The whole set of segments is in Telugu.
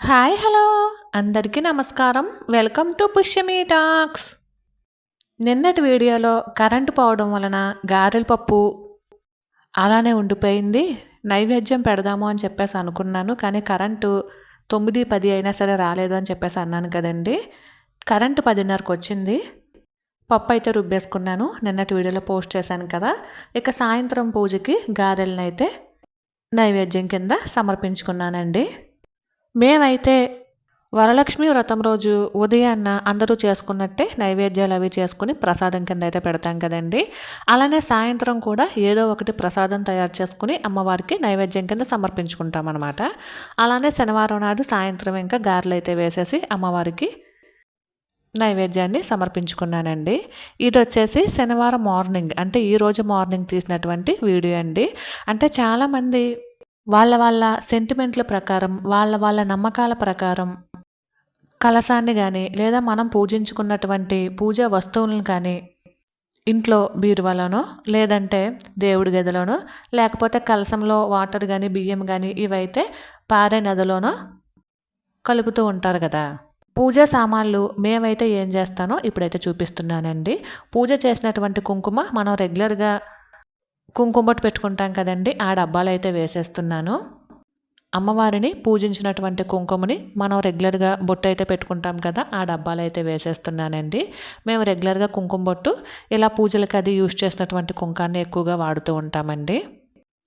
Hi hello. అందరికీ నమస్కారం. Welcome to Pushyami talks. నిన్నటి వీడియోలో కరెంటు పోవడం వలన గారెల పప్పు అలానే ఉండిపోయింది. నైవేద్యం పెడదాము అని చెప్పేసి అనుకున్నాను కానీ కరెంటు తొమ్మిది పది అయినా సరే రాలేదు అని చెప్పేసి అన్నాను కదండి. కరెంటు పదిన్నరకు వచ్చింది. పప్పు అయితే రుబ్బేసుకున్నాను నిన్నటి వీడియోలో పోస్ట్ చేశాను కదా. ఇక సాయంత్రం పూజకి గారెలను అయితే నైవేద్యం కింద సమర్పించుకున్నానండి. మేమైతే వరలక్ష్మి వ్రతం రోజు ఉదయాన్న అందరూ చేసుకున్నట్టే నైవేద్యాలు అవి చేసుకుని ప్రసాదం కింద అయితే పెడతాం కదండి. అలానే సాయంత్రం కూడా ఏదో ఒకటి ప్రసాదం తయారు చేసుకుని అమ్మవారికి నైవేద్యం కింద సమర్పించుకుంటాం అనమాట అలానే శనివారం నాడు సాయంత్రం ఇంకా గారెలు అయితే వేసేసి అమ్మవారికి నైవేద్యాన్ని సమర్పించుకున్నానండి. ఇది వచ్చేసి శనివారం మార్నింగ్ అంటే ఈరోజు మార్నింగ్ తీసినటువంటి వీడియో అండి. అంటే చాలామంది వాళ్ళ వాళ్ళ సెంటిమెంట్ల ప్రకారం వాళ్ళ వాళ్ళ నమ్మకాల ప్రకారం కలసాన్ని కానీ లేదా మనం పూజించుకున్నటువంటి పూజా వస్తువులను కానీ ఇంట్లో బీరువాలోనో లేదంటే దేవుడి గదిలోనో లేకపోతే కలసంలో వాటర్ కానీ బియ్యం కానీ ఇవైతే పారే నదిలోనో కలుపుతూ ఉంటారు కదా. పూజా సామాన్లు మేమైతే ఏం చేస్తానో ఇప్పుడైతే చూపిస్తున్నానండి. పూజ చేసినటువంటి కుంకుమ మనం రెగ్యులర్గా కుంకుమ బొట్టు పెట్టుకుంటాం కదండి ఆ డబ్బాలు అయితే వేసేస్తున్నాను. అమ్మవారిని పూజించినటువంటి కుంకుమని మనం రెగ్యులర్గా బొట్టు అయితే పెట్టుకుంటాం కదా ఆ డబ్బాలు అయితే వేసేస్తున్నానండి. మేము రెగ్యులర్గా కుంకుమ బొట్టు ఇలా పూజలకు అది యూజ్ చేసినటువంటి కుంకాన్ని ఎక్కువగా వాడుతూ ఉంటామండి.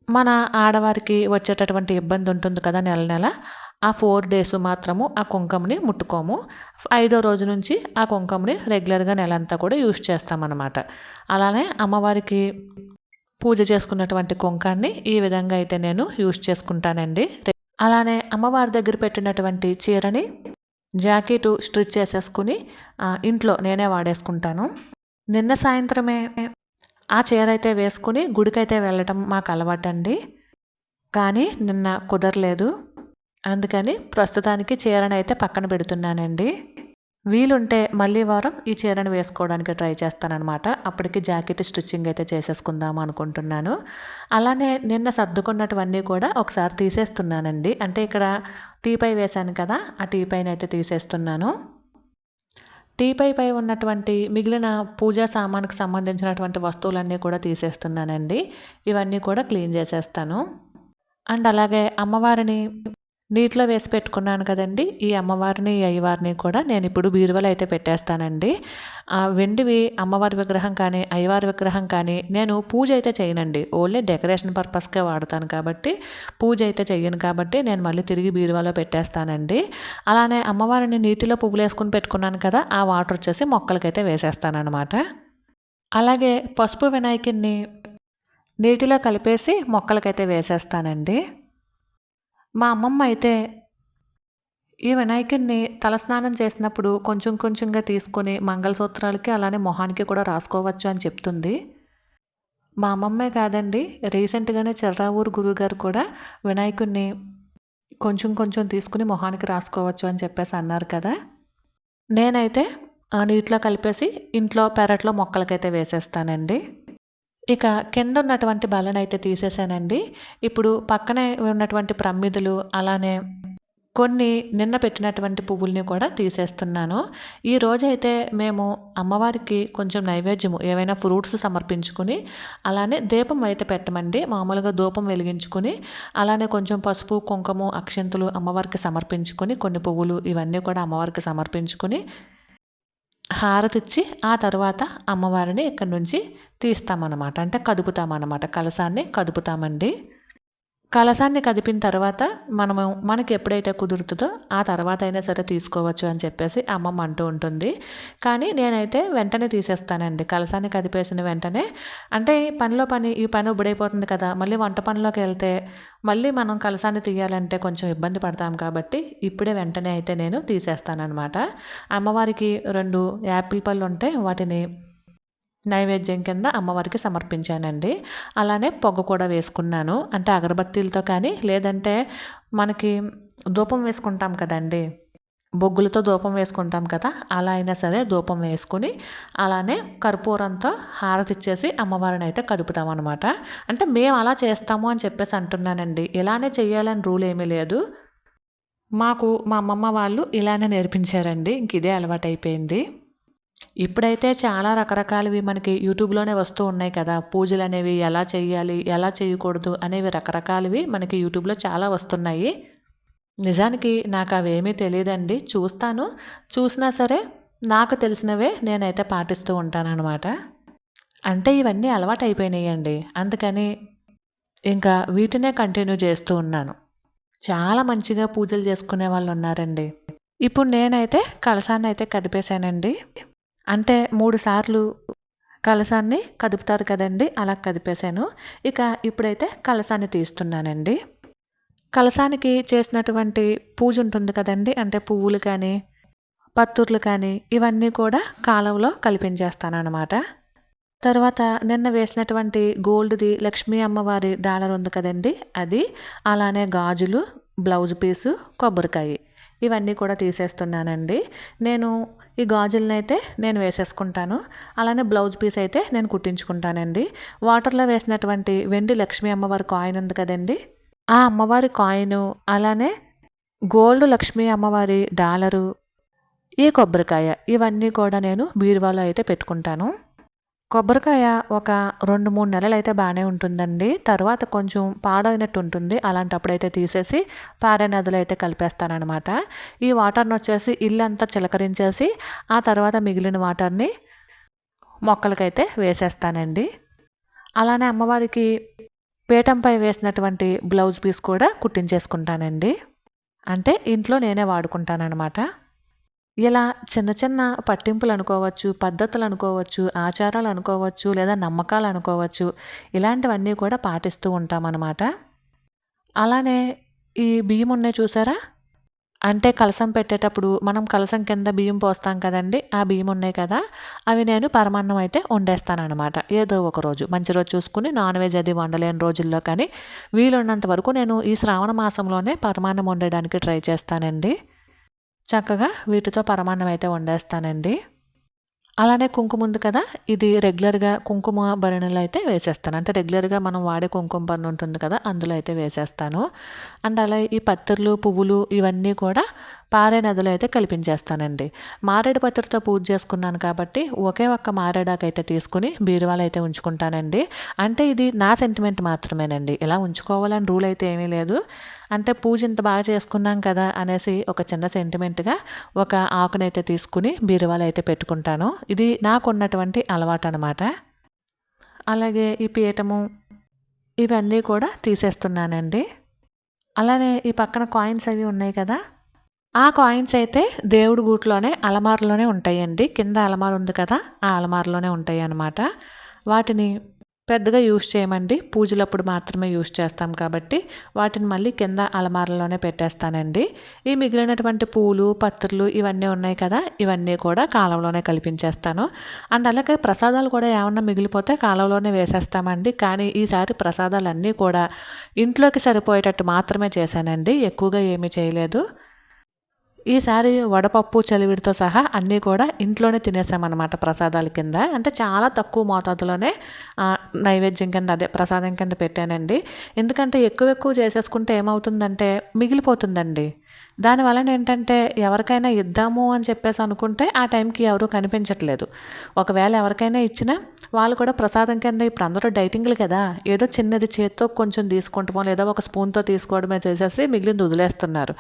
మన ఆడవారికి వచ్చేటటువంటి ఇబ్బంది ఉంటుంది కదా నెల నెల ఆ ఫోర్ డేస్ మాత్రము ఆ కుంకుమని ముట్టుకోము. ఐదో రోజు నుంచి ఆ కుంకుమని రెగ్యులర్గా నెలంతా కూడా యూజ్ చేస్తామన్నమాట. అలానే అమ్మవారికి పూజ చేసుకున్నటువంటి కుంకాన్ని ఈ విధంగా అయితే నేను యూజ్ చేసుకుంటానండి. అలానే అమ్మవారి దగ్గర పెట్టినటువంటి చీరని జాకెట్ స్టిచ్ చేసేసుకుని ఇంట్లో నేనే వాడేసుకుంటాను. నిన్న సాయంత్రమే ఆ చీర అయితే వేసుకుని గుడికైతే వెళ్ళటం మాకు అలవాటండి. కానీ నిన్న కుదరలేదు. అందుకని ప్రస్తుతానికి చీరని అయితే పక్కన పెడుతున్నానండి. వీలుంటే మళ్ళీ వారం ఈ చీరను వేసుకోవడానికి ట్రై చేస్తానమాట అప్పటికి జాకెట్ స్టిచ్చింగ్ అయితే చేసేసుకుందాం అనుకుంటున్నాను. అలానే నిన్న సర్దుకున్నటువన్నీ కూడా ఒకసారి తీసేస్తున్నానండి. అంటే ఇక్కడ టీపై వేశాను కదా ఆ టీపైన అయితే తీసేస్తున్నాను. టీపై పై ఉన్నటువంటి మిగిలిన పూజా సామాన్కి సంబంధించినటువంటి వస్తువులన్నీ కూడా తీసేస్తున్నానండి. ఇవన్నీ కూడా క్లీన్ చేసేస్తాను. అండ్ అలాగే అమ్మవారిని నీటిలో వేసి పెట్టుకున్నాను కదండి. ఈ అమ్మవారిని ఈ అయ్యవారిని కూడా నేను ఇప్పుడు బీరువలు అయితే పెట్టేస్తానండి. వెండివి అమ్మవారి విగ్రహం కానీ అయ్యవారి విగ్రహం కానీ నేను పూజ అయితే చేయనండి. ఓన్లీ డెకరేషన్ పర్పస్కే వాడతాను కాబట్టి పూజ అయితే చెయ్యను కాబట్టి నేను మళ్ళీ తిరిగి బీరువాలో పెట్టేస్తానండి. అలానే అమ్మవారిని నీటిలో పువ్వులు వేసుకుని పెట్టుకున్నాను కదా ఆ వాటర్ వచ్చేసి మొక్కలకైతే వేసేస్తానమాట అలాగే పసుపు వినాయకుడిని నీటిలో కలిపేసి మొక్కలకైతే వేసేస్తానండి. మా అమ్మమ్మ అయితే ఈ వినాయకుడిని తలస్నానం చేసినప్పుడు కొంచెం కొంచెంగా తీసుకొని మంగళసూత్రాలకి అలానే మొహానికి కూడా రాసుకోవచ్చు అని చెప్తుంది. మా అమ్మమ్మే కాదండి రీసెంట్గానే చెర్రావూరు గురువుగారు కూడా వినాయకుడిని కొంచెం కొంచెం తీసుకుని మొహానికి రాసుకోవచ్చు అని చెప్పేసి అన్నారు కదా. నేనైతే నీటిలో కలిపేసి ఇంట్లో పెరట్లో మొక్కలకైతే వేసేస్తానండి. ఇక కింద ఉన్నటువంటి బలనైతే తీసేసానండి. ఇప్పుడు పక్కనే ఉన్నటువంటి ప్రమిదలు అలానే కొన్ని నిన్న పెట్టినటువంటి పువ్వుల్ని కూడా తీసేస్తున్నాను. ఈ రోజైతే మేము అమ్మవారికి కొంచెం నైవేద్యము ఏవైనా ఫ్రూట్స్ సమర్పించుకుని అలానే దీపం అయితే పెట్టమండి. మామూలుగా దూపం వెలిగించుకుని అలానే కొంచెం పసుపు కుంకుమ అక్షంతులు అమ్మవారికి సమర్పించుకొని కొన్ని పువ్వులు ఇవన్నీ కూడా అమ్మవారికి సమర్పించుకుని హారతిచ్చి ఆ తర్వాత అమ్మవారిని ఇక్కడి నుంచి తీస్తామన్నమాట. అంటే కదుపుతామన్నమాట. కలసాన్ని కదుపుతామండి. కలసాన్ని కదిపిన తర్వాత మనము మనకి ఎప్పుడైతే కుదురుతుందో ఆ తర్వాత అయినా సరే తీసుకోవచ్చు అని చెప్పేసి అమ్మమ్మ అంటూ ఉంటుంది. కానీ నేనైతే వెంటనే తీసేస్తానండి. కలసాన్ని కదిపేసిన వెంటనే. అంటే పనిలో పని ఈ పని ఉబ్బడైపోతుంది కదా మళ్ళీ వంట పనిలోకి వెళ్తే మళ్ళీ మనం కలసాన్ని తీయాలంటే కొంచెం ఇబ్బంది పడతాం కాబట్టి ఇప్పుడే వెంటనే అయితే నేను తీసేస్తానమాట అమ్మవారికి రెండు యాపిల్ పళ్ళు ఉంటే వాటిని నైవేద్యం కింద అమ్మవారికి సమర్పించానండి. అలానే పొగ కూడా వేసుకున్నాను. అంటే అగరబత్తీలతో కానీ లేదంటే మనకి ధూపం వేసుకుంటాం కదండి. బొగ్గులతో ధూపం వేసుకుంటాం కదా అలా అయినా సరే ధూపం వేసుకుని అలానే కర్పూరంతో హారతి ఇచ్చేసి అమ్మవారిని అయితే కదుపుతాం అనమాట అంటే మేము అలా చేస్తాము అని చెప్పేసి అంటున్నానండి. ఇలానే చేయాలని రూల్ ఏమీ లేదు. మాకు మా అమ్మమ్మ వాళ్ళు ఇలానే నేర్పించారండి. ఇంక ఇదే అలవాటైపోయింది. ఇప్పుడైతే చాలా రకరకాలవి మనకి యూట్యూబ్లోనే వస్తూ ఉన్నాయి కదా. పూజలు అనేవి ఎలా చేయాలి ఎలా చేయకూడదు అనేవి రకరకాలవి మనకి యూట్యూబ్లో చాలా వస్తున్నాయి. నిజానికి నాకు అవేమీ తెలియదండి. చూస్తాను. చూసినా సరే నాకు తెలిసినవే నేనైతే పాటిస్తూ ఉంటానన్నమాట. అంటే ఇవన్నీ అలవాటు అయిపోయినాయండి అందుకని ఇంకా వీటినే కంటిన్యూ చేస్తూ ఉన్నాను. చాలా మంచిగా పూజలు చేసుకునే వాళ్ళు ఉన్నారండి ఇప్పుడు నేనైతే కలసాన్ని అయితే కదిపేశానండి. అంటే మూడు సార్లు కలసాన్ని కదుపుతారు కదండి అలా కదిపేశాను. ఇక ఇప్పుడైతే కలసాన్ని తీస్తున్నానండి. కలసానికి చేసినటువంటి పూజ ఉంటుంది కదండి అంటే పువ్వులు కానీ పత్తుర్లు కానీ ఇవన్నీ కూడా కాలంలో కలిపించేస్తానన్నమాట. తర్వాత నిన్న వేసినటువంటి గోల్డ్ది లక్ష్మీ అమ్మవారి డాలర్ ఉంది కదండి అది అలానే గాజులు బ్లౌజ్ పీసు కొబ్బరికాయ. ఇవన్నీ కూడా తీసేస్తున్నానండి. నేను ఈ గాజులను అయితే నేను వేసేసుకుంటాను. అలానే బ్లౌజ్ పీస్ అయితే నేను కుట్టించుకుంటానండి. వాటర్లో వేసినటువంటి వెండి లక్ష్మీ అమ్మవారి కాయిన్ ఉంది కదండి. ఆ అమ్మవారి కాయిన్ అలానే గోల్డ్ లక్ష్మీ అమ్మవారి డాలరు ఈ కొబ్బరికాయ ఇవన్నీ కూడా నేను బీరువాలో అయితే పెట్టుకుంటాను. కొబ్బరికాయ ఒక రెండు మూడు నెలలు అయితే బాగానే ఉంటుందండి. తర్వాత కొంచెం పాడైనట్టు ఉంటుంది అలాంటప్పుడు అయితే తీసేసి పారే నదులు అయితే కలిపేస్తానమాట ఈ వాటర్ని వచ్చేసి ఇల్లు అంతా చిలకరించేసి ఆ తర్వాత మిగిలిన వాటర్ని మొక్కలకైతే వేసేస్తానండి. అలానే అమ్మవారికి పీఠంపై వేసినటువంటి బ్లౌజ్ పీస్ కూడా కుట్టించేసుకుంటానండి. అంటే ఇంట్లో నేనే వాడుకుంటానన్నమాట. ఇలా చిన్న చిన్న పట్టింపులు అనుకోవచ్చు పద్ధతులు అనుకోవచ్చు ఆచారాలు అనుకోవచ్చు లేదా నమ్మకాలు అనుకోవచ్చు ఇలాంటివన్నీ కూడా పాటిస్తూ ఉంటామన్నమాట. అలానే ఈ బియ్యం ఉన్నాయి చూసారా? అంటే కలసం పెట్టేటప్పుడు మనం కలసం కింద బియ్యం పోస్తాం కదండి ఆ బియ్యం ఉన్నాయి కదా అవి నేను పరమాన్నం అయితే వండేస్తానమాట ఏదో ఒక రోజు మంచి రోజు చూసుకుని నాన్ వెజ్ అది వండలేని రోజుల్లో కానీ వీలున్నంత వరకు నేను ఈ శ్రావణ మాసంలోనే పరమాన్నం వండడానికి ట్రై చేస్తానండి. చక్కగా వీటితో పరమాన్నం అయితే వండేస్తానండి. అలానే కుంకుమ ఉంది కదా ఇది రెగ్యులర్గా కుంకుమ భరణలో అయితే వేసేస్తాను. అంటే రెగ్యులర్గా మనం వాడే కుంకుమ భరణ ఉంటుంది కదా అందులో అయితే వేసేస్తాను. అండ్ అలా ఈ పత్తిర్లు పువ్వులు ఇవన్నీ కూడా పారే నదిలో అయితే కల్పించేస్తానండి. మారేడు పత్రితో పూజ చేసుకున్నాను కాబట్టి ఒకే ఒక్క మారేడాకైతే తీసుకుని బీరువాలు అయితే ఉంచుకుంటానండి. అంటే ఇది నా సెంటిమెంట్ మాత్రమేనండి. ఇలా ఉంచుకోవాలని రూల్ అయితే ఏమీ లేదు. అంటే పూజ ఇంత బాగా చేసుకున్నాం కదా అనేసి ఒక చిన్న సెంటిమెంట్గా ఒక ఆకునైతే తీసుకుని బీరువాలు అయితే పెట్టుకుంటాను. ఇది నాకు ఉన్నటువంటి అలవాటు అనమాట అలాగే ఈ పీఠము ఇవన్నీ కూడా తీసేస్తున్నానండి. అలానే ఈ పక్కన కాయిన్స్ అవి ఉన్నాయి కదా ఆ కాయిన్స్ అయితే దేవుడి గూట్లోనే అలమారులోనే ఉంటాయండి. కింద అలమార ఉంది కదా ఆ అలమారులోనే ఉంటాయి అన్నమాట వాటిని పెద్దగా యూజ్ చేయమండి. పూజలప్పుడు మాత్రమే యూస్ చేస్తాం కాబట్టి వాటిని మళ్ళీ కింద అలమారలోనే పెట్టేస్తానండి. ఈ మిగిలినటువంటి పూలు పత్రులు ఇవన్నీ ఉన్నాయి కదా ఇవన్నీ కూడా కాలంలోనే కల్పించేస్తాను. అండ్ అలాగే ప్రసాదాలు కూడా ఏమన్నా మిగిలిపోతే కాలంలోనే వేసేస్తామండి. కానీ ఈసారి ప్రసాదాలు అన్నీ కూడా ఇంట్లోకి సరిపోయేటట్టు మాత్రమే చేశానండి. ఎక్కువగా ఏమీ చేయలేదు. ఈసారి వడపప్పు చలివిడితో సహా అన్నీ కూడా ఇంట్లోనే తినేసామన్నమాట ప్రసాదాల కింద. అంటే చాలా తక్కువ మోతాదులోనే నైవేద్యం కింద అదే ప్రసాదం కింద పెట్టానండి. ఎందుకంటే ఎక్కువ ఎక్కువ చేసేసుకుంటే ఏమవుతుందంటే మిగిలిపోతుందండి. దానివలన ఏంటంటే ఎవరికైనా ఇద్దాము అని చెప్పేసి అనుకుంటే ఆ టైంకి ఎవరు కనిపించట్లేదు. ఒకవేళ ఎవరికైనా ఇచ్చినా వాళ్ళు కూడా ప్రసాదం కింద ఇప్పుడు అందరూ డైటింగ్లు కదా ఏదో చిన్నది చేత్తో కొంచెం తీసుకుంటామో లేదా ఒక స్పూన్తో తీసుకోవడమే చేసేసి మిగిలింది వదిలేస్తున్నారు.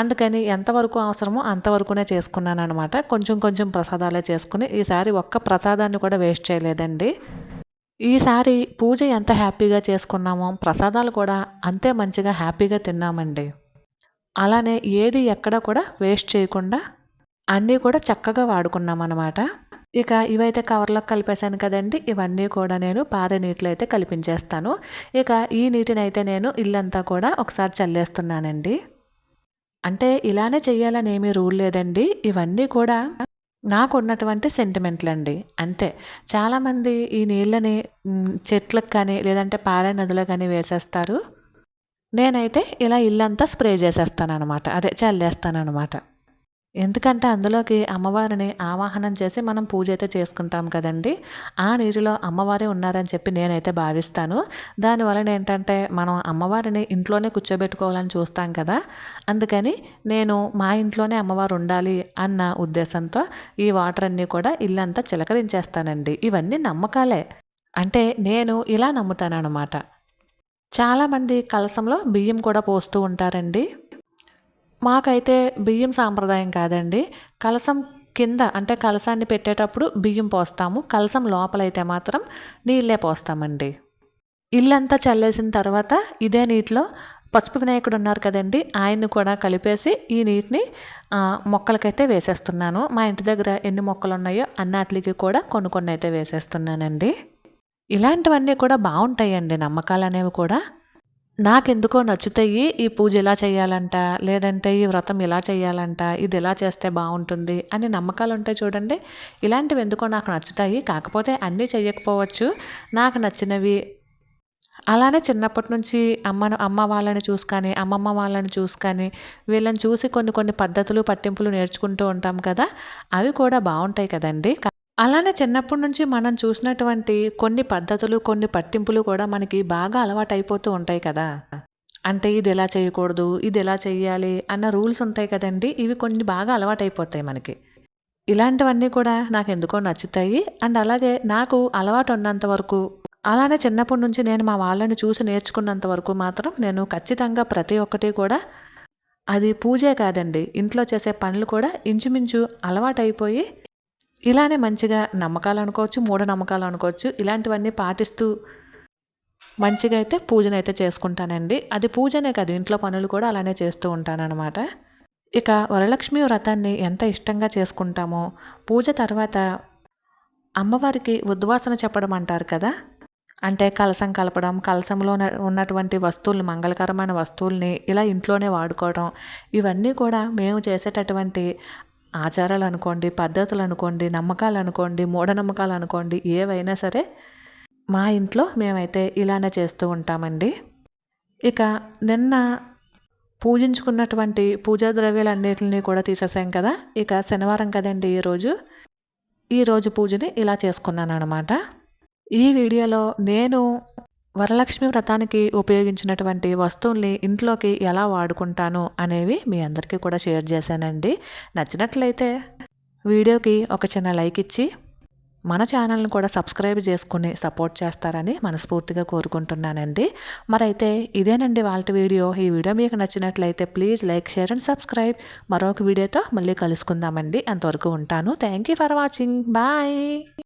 అందుకని ఎంతవరకు అవసరమో అంతవరకునే చేసుకున్నాను అనమాట కొంచెం కొంచెం ప్రసాదాలే చేసుకుని ఈసారి ఒక్క ప్రసాదాన్ని కూడా వేస్ట్ చేయలేదండి. ఈసారి పూజ ఎంత హ్యాపీగా చేసుకున్నామో ప్రసాదాలు కూడా అంతే మంచిగా హ్యాపీగా తిన్నామండి. అలానే ఏది ఎక్కడ కూడా వేస్ట్ చేయకుండా అన్నీ కూడా చక్కగా వాడుకున్నాం అనమాట ఇక ఇవైతే కవర్లో కలిపేశాను కదండి ఇవన్నీ కూడా నేను పారే నీటిలో అయితే కలిపించేస్తాను. ఇక ఈ నీటిని అయితే నేను ఇల్లంతా కూడా ఒకసారి చల్లేస్తున్నానండి. అంటే ఇలానే చెయ్యాలని ఏమీ రూల్ లేదండి. ఇవన్నీ కూడా నాకు ఉన్నటువంటి సెంటిమెంట్లు అండి అంతే. చాలామంది ఈ నీళ్ళని చెట్లకు కానీ లేదంటే పారే నదిలో కానీ వేసేస్తారు. నేనైతే ఇలా ఇల్లంతా స్ప్రే చేసేస్తాను అనమాట అదే చల్లేస్తాను అనమాట ఎందుకంటే అందులోకి అమ్మవారిని ఆవాహనం చేసి మనం పూజ అయితే చేసుకుంటాం కదండి. ఆ నీటిలో అమ్మవారే ఉన్నారని చెప్పి నేనైతే భావిస్తాను. దానివలన ఏంటంటే మనం అమ్మవారిని ఇంట్లోనే కూర్చోబెట్టుకోవాలని చూస్తాం కదా. అందుకని నేను మా ఇంట్లోనే అమ్మవారు ఉండాలి అన్న ఉద్దేశంతో ఈ వాటర్ అన్నీ కూడా ఇల్లంతా చిలకరించేస్తానండి. ఇవన్నీ నమ్మకాలే. అంటే నేను ఇలా నమ్ముతానన్నమాట. చాలామంది కలసంలో బియ్యం కూడా పోస్తూ ఉంటారండి. మాకైతే బియ్యం సాంప్రదాయం కాదండి. కలసం కింద అంటే కలసాన్ని పెట్టేటప్పుడు బియ్యం పోస్తాము. కలసం లోపలైతే మాత్రం నీళ్ళే పోస్తామండి. ఇల్లంతా చల్లేసిన తర్వాత ఇదే నీటిలో పసుపు వినాయకుడు ఉన్నారు కదండి ఆయన్ని కూడా కలిపేసి ఈ నీటిని మొక్కలకైతే వేసేస్తున్నాను. మా ఇంటి దగ్గర ఎన్ని మొక్కలు ఉన్నాయో అన్నాటికి కూడా కొన్ని కొన్ని అయితే వేసేస్తున్నానండి. ఇలాంటివన్నీ కూడా బాగుంటాయండి నమ్మకాలు అనేవి కూడా. నాకెందుకో నచ్చుతాయి ఈ పూజ ఇలా చేయాలంట లేదంటే ఈ వ్రతం ఇలా చేయాలంట ఇది ఇలా చేస్తే బాగుంటుంది అని నమ్మకాలు ఉంటాయి చూడండి. ఇలాంటివి ఎందుకో నాకు నచ్చుతాయి కాకపోతే అన్నీ చేయకపోవచ్చు నాకు నచ్చినవి. అలానే చిన్నప్పటి నుంచి అమ్మను అమ్మ వాళ్ళని చూసుకొని అమ్మమ్మ వాళ్ళని చూసుకొని వీళ్ళని చూసి కొన్ని కొన్ని పద్ధతులు పట్టింపులు నేర్చుకుంటూ ఉంటాం కదా అవి కూడా బాగుంటాయి కదండి. అలానే చిన్నప్పటి నుంచి మనం చూసినటువంటి కొన్ని పద్ధతులు కొన్ని పట్టింపులు కూడా మనకి బాగా అలవాటు అయిపోతూ ఉంటాయి కదా. అంటే ఇది ఎలా చేయకూడదు ఇది ఎలా చేయాలి అన్న రూల్స్ ఉంటాయి కదండి. ఇవి కొన్ని బాగా అలవాటైపోతాయి మనకి. ఇలాంటివన్నీ కూడా నాకు ఎందుకో నచ్చుతాయి. అండ్ అలాగే నాకు అలవాటు ఉన్నంత వరకు అలానే చిన్నప్పటి నుంచి నేను మా వాళ్ళని చూసి నేర్చుకున్నంత వరకు మాత్రం నేను ఖచ్చితంగా ప్రతి ఒక్కటి కూడా అది పూజే కాదండి. ఇంట్లో చేసే పనులు కూడా ఇంచుమించు అలవాటైపోయి ఇలానే మంచిగా నమ్మకాలు అనుకోవచ్చు మూఢనమ్మకాలు అనుకోవచ్చు ఇలాంటివన్నీ పాటిస్తూ మంచిగా అయితే పూజనైతే చేసుకుంటానండి. అది పూజనే కాదు ఇంట్లో పనులు కూడా అలానే చేస్తూ ఉంటానన్నమాట. ఇక వరలక్ష్మి వ్రతాన్ని ఎంత ఇష్టంగా చేసుకుంటామో పూజ తర్వాత అమ్మవారికి ఉద్వాసన చెప్పడం అంటారు కదా? అంటే కలసం కలపడం కలసంలో ఉన్నటువంటి వస్తువులు మంగళకరమైన వస్తువుల్ని ఇలా ఇంట్లోనే వాడుకోవడం ఇవన్నీ కూడా మేము చేసేటటువంటి ఆచారాలు అనుకోండి పద్ధతులు అనుకోండి నమ్మకాలు అనుకోండి మూఢనమ్మకాలు అనుకోండి ఏవైనా సరే మా ఇంట్లో మేమైతే ఇలానే చేస్తూ ఉంటామండి. ఇక నిన్న పూజించుకున్నటువంటి పూజా ద్రవ్యాలన్నిటిని కూడా తీసేసాం కదా ఇక శనివారం కదండి ఈరోజు ఈరోజు పూజని ఇలా చేసుకున్నాను అనమాట ఈ వీడియోలో నేను వరలక్ష్మి వ్రతానికి ఉపయోగించినటువంటి వస్తువుల్ని ఇంట్లోకి ఎలా వాడుకుంటాను అనేవి మీ అందరికీ కూడా షేర్ చేశానండి. నచ్చినట్లయితే వీడియోకి ఒక చిన్న లైక్ ఇచ్చి మన ఛానల్ని కూడా సబ్స్క్రైబ్ చేసుకుని సపోర్ట్ చేస్తారని మనస్ఫూర్తిగా కోరుకుంటున్నానండి. మరైతే ఇదేనండి వాళ్ళ వీడియో. ఈ వీడియో మీకు నచ్చినట్లయితే please like share and subscribe. మరొక వీడియోతో మళ్ళీ కలుసుకుందామండి. అంతవరకు ఉంటాను. Thank you for watching. Bye.